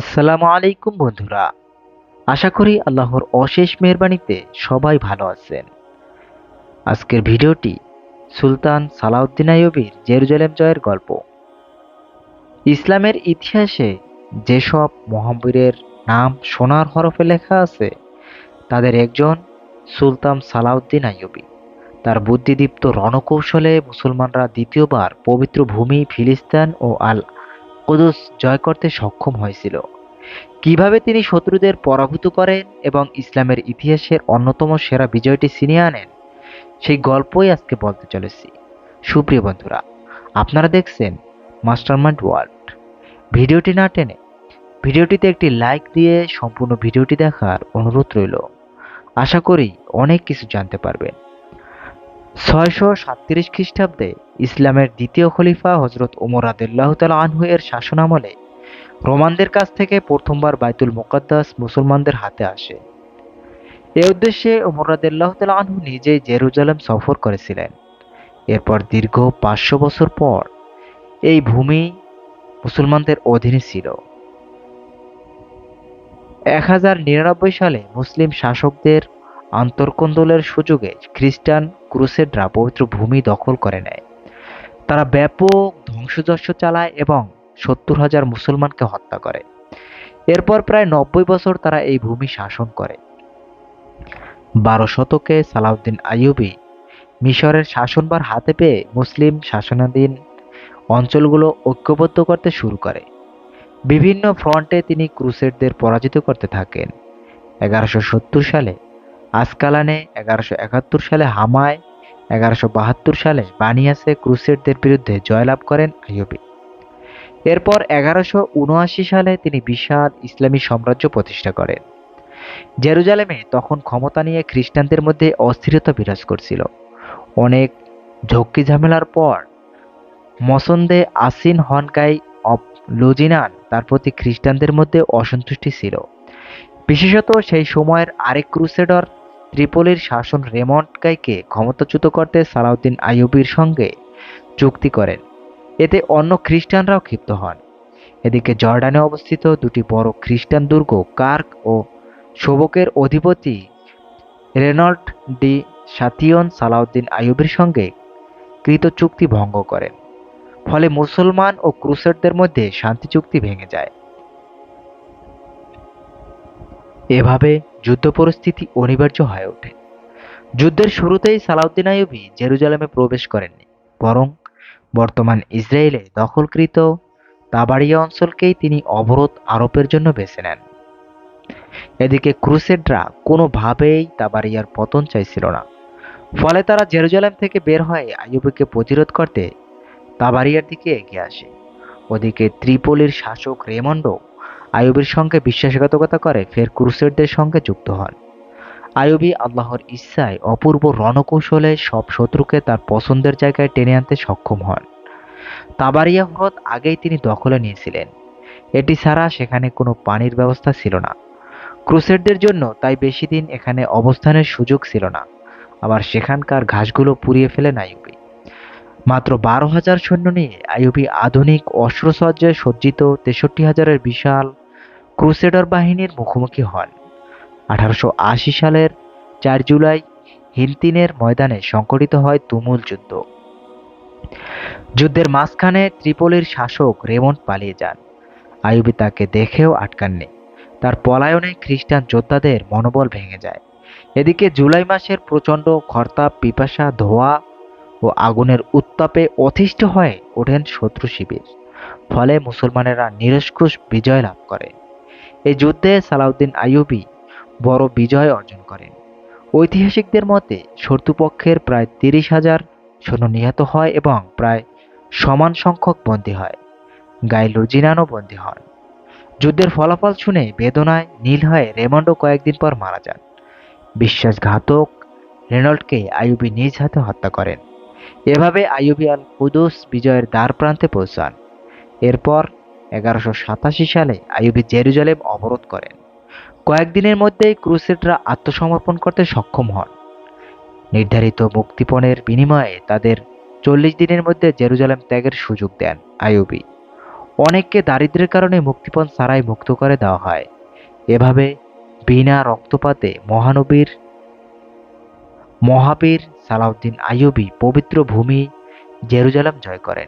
আসসালামু আলাইকুম বন্ধুরা। আশা করি আল্লাহর অশেষ মেহরবানিতে সবাই ভালো আছেন। আজকের ভিডিওটি সুলতান সালাউদ্দিন আইয়ুবীর জেরুজালেম জয়ের গল্প। ইসলামের ইতিহাসে যেসব মহাবীরের নাম সোনার হরফে লেখা আছে, তাদের একজন সুলতান সালাউদ্দিন আইয়ুবী। তার বুদ্ধিদীপ্ত রণকৌশলে মুসলমানরা দ্বিতীয়বার পবিত্র ভূমি ফিলিস্তিন ও আল কুদুস জয় করতে সক্ষম হয়েছিল। কীভাবে তিনি শত্রুদের পরাভূত করেন এবং ইসলামের ইতিহাসের অন্যতম সেরা বিজয়টি ছিনিয়ে আনেন, সেই গল্পই আজকে বলতে চলেছি। সুপ্রিয় বন্ধুরা, আপনারা দেখছেন মাস্টারমাইন্ড ওয়ার্ল্ড। ভিডিওটি না টেনে ভিডিওটিতে একটি লাইক দিয়ে সম্পূর্ণ ভিডিওটি দেখার অনুরোধ রইল। আশা করি অনেক কিছু জানতে পারবেন। ছয়শো সাতত্রিশ খ্রিস্টাব্দে ইসলামের দ্বিতীয় খলিফা হজরত ওমর আদুল্লাহ তালা আনহু এর শাসনামলে রোমানদের কাছ থেকে প্রথমবার বাইতুল মোকাদ্দাস মুসলমানদের হাতে আসে। এ উদ্দেশ্যে ওমর রাদিল্লাহ তালা আনহু নিজেই জেরুজালেম সফর করেছিলেন। এরপর দীর্ঘ পাঁচশো বছর পর এই ভূমি মুসলমানদের অধীনে ছিল। এক হাজার নিরানব্বই সালে মুসলিম শাসকদের আন্তর্কন্দলের সুযোগে খ্রিস্টান ক্রুসেডরা পবিত্র ভূমি দখল করে নেয়। তারা ব্যাপক ধ্বংসযশ চালায় এবং সত্তর হাজার মুসলমানকে হত্যা করে। এরপর প্রায় নব্বই বছর তারা এই ভূমি শাসন করে। বারো শতকে সালাউদ্দিন আইয়ুবি মিশরের শাসনবার হাতে পেয়ে মুসলিম শাসনাধীন অঞ্চলগুলো ঐক্যবদ্ধ করতে শুরু করে। বিভিন্ন ফ্রন্টে তিনি ক্রুসেডদের পরাজিত করতে থাকেন। এগারোশো সালে আসকালানে এগারোশো একাত্তর সালে হামায়, এগারোশো বাহাত্তর সালে বানিয়াসে ক্রুসেডদের বিরুদ্ধে জয়লাভ করেন আইয়ুবী। এরপর এগারোশো উনআশি সালে তিনি বিশাল ইসলামী সাম্রাজ্য প্রতিষ্ঠা করেন। জেরুজালেমে তখন ক্ষমতা নিয়ে খ্রিস্টানদের মধ্যে অস্থিরতা বিরাজ করছিল। অনেক ঝক্কি ঝামেলার পর মসন্দে আসিন হনকাই অব লুজিনান তার প্রতি খ্রিস্টানদের মধ্যে অসন্তুষ্টি ছিল। বিশেষত সেই সময়ের আরেক ক্রুসেডর ত্রিপলির শাসন রেমন্ড গাইকে ক্ষমতাচ্যুত করতে সালাউদ্দিন আইয়ুবীর সঙ্গে চুক্তি করেন। এতে অন্য খ্রিস্টানরাও ক্ষিপ্ত হন। এদিকে জর্ডানে অবস্থিত দুটি বড় খ্রিস্টান দুর্গ, কার্ক ও শোবকের অধিপতি রেনল্ড ডি সাতিয়ন সালাউদ্দিন আইয়ুবের সঙ্গে কৃত চুক্তি ভঙ্গ করেন। ফলে মুসলমান ও ক্রুসেডদের মধ্যে শান্তি চুক্তি ভেঙে যায়। এভাবে যুদ্ধ পরিস্থিতি অনিবার্য হয়ে ওঠে। যুদ্ধের শুরুতেই সালাউদ্দিন আইয়ুবী জেরুজালেমে প্রবেশ করেননি, বরং বর্তমান ইসরায়েলে দখলকৃত তাবাড়িয়া অঞ্চলকেই তিনি অবরোধ আরোপের জন্য বেছে নেন। এদিকে ক্রুসেডরা কোনোভাবেই তাবারিয়ার পতন চাইছিল না। ফলে তারা জেরুজালেম থেকে বের হয়ে আইয়ুবীকে প্রতিরোধ করতে তাবারিয়ার দিকে এগিয়ে আসে। ওদিকে ত্রিপোলির শাসক রেমন্ডো আইয়ুবের সঙ্গে বিশ্বাসঘাতকতা করে, ফের ক্রুসেডদের সঙ্গে যুক্ত হন। আইয়ুবী আল্লাহর ইচ্ছায় অপূর্ব রণকৌশলে সব শত্রুকে তার পছন্দের জায়গায় টেনে আনতে সক্ষম হন। তাবারিয়া হ্রদ আগেই তিনি দখলে নিয়েছিলেন। এটি ছাড়া সেখানে কোনো পানির ব্যবস্থা ছিল না। ক্রুসেডদের জন্য তাই বেশি দিন এখানে অবস্থানের সুযোগ ছিল না। আবার সেখানকার ঘাসগুলো পুড়িয়ে ফেলেন আইয়ুবী মাত্র বারো হাজার সৈন্য নিয়ে আইয়ুবী আধুনিক অস্ত্রসজ্জায় সজ্জিত তেষট্টি হাজারের বিশাল ক্রুসেডার বাহিনীর মুখোমুখি হন। আঠারোশো আশি সালের চার জুলাই হিন্তিনের ময়দানে সংঘটিত হয় তুমুল যুদ্ধ। যুদ্ধের মাঝখানে ত্রিপলির শাসক রেমন্ড পালিয়ে যান। আইয়ুবী তাকে দেখেও আটকাননি। তার পলায়নে খ্রিস্টান যোদ্ধাদের মনোবল ভেঙে যায়। এদিকে জুলাই মাসের প্রচণ্ড খরতাপ পিপাসা, ধোয়া ও আগুনের উত্তাপে অতিষ্ঠ হয়ে ওঠেন শত্রু শিবির। ফলে মুসলমানেরা নিরস্কুশ বিজয় লাভ করে। এই যুদ্ধে সালাউদ্দিন আইয়ুবী বড় বিজয় অর্জন করেন। ঐতিহাসিকদের মতে শত্রুপক্ষের প্রায় তিরিশ হাজার সৈন্য নিহত হয় এবং প্রায় সমান সংখ্যক বন্দী হয়। গায়ে লুজিনানও বন্দী হন। যুদ্ধের ফলাফল শুনে বেদনায় নীল হয়ে রেমন্ডো কয়েকদিন পর মারা যান। বিশ্বাসঘাতক রেনল্ডকে আইয়ুবি নিজ হাতে হত্যা করেন। এভাবে আইয়ুবী আল কুদুস বিজয়ের দ্বার প্রান্তে পৌঁছান। এরপর এগারোশো সাতাশি সালে আইয়ুবী জেরুজালেম অবরোধ করেন। কয়েকদিনের মধ্যেই ক্রুসেডরা আত্মসমর্পণ করতে সক্ষম হন। নির্ধারিত মুক্তিপণের বিনিময়ে তাদের চল্লিশ দিনের মধ্যে জেরুজালেম ত্যাগের সুযোগ দেন আইয়ুবী। অনেককে দারিদ্র্যের কারণে মুক্তিপণ ছাড়াই মুক্ত করে দেওয়া হয়। এভাবে বিনা রক্তপাতে মহানবীর, মহাবীর সালাউদ্দিন আইয়ুবী পবিত্র ভূমি জেরুজালেম জয় করেন।